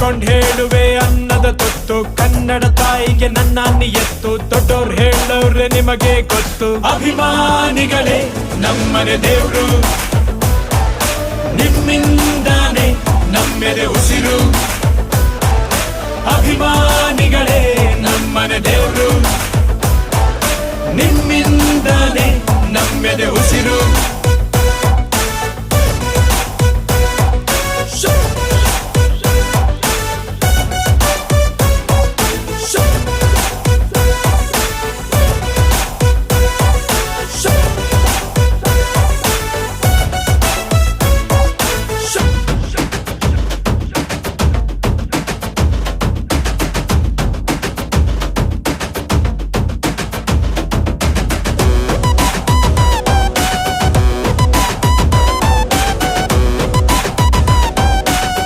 ಇಟ್ಕೊಂಡು ಹೇಳುವೆ ಅನ್ನದ ತೊತ್ತು ಕನ್ನಡ ತಾಯಿಗೆ ನನ್ನ ಎತ್ತು. ದೊಡ್ಡವ್ರು ಹೇಳೋರೆ ನಿಮಗೆ ಗೊತ್ತು. ಅಭಿಮಾನಿಗಳೇ, ನಮ್ಮನೆ ದೇವ್ರು. ನಿಮ್ಮಿಂದಾನೆ ನಮ್ಮೆದೆ ಉಸಿರು. ಅಭಿಮಾನಿಗಳೇ, ನಮ್ಮನೆ ದೇವ್ರು. ನಿಮ್ಮಿಂದಾನೆ ನಮ್ಮೆದೆ ಉಸಿರು.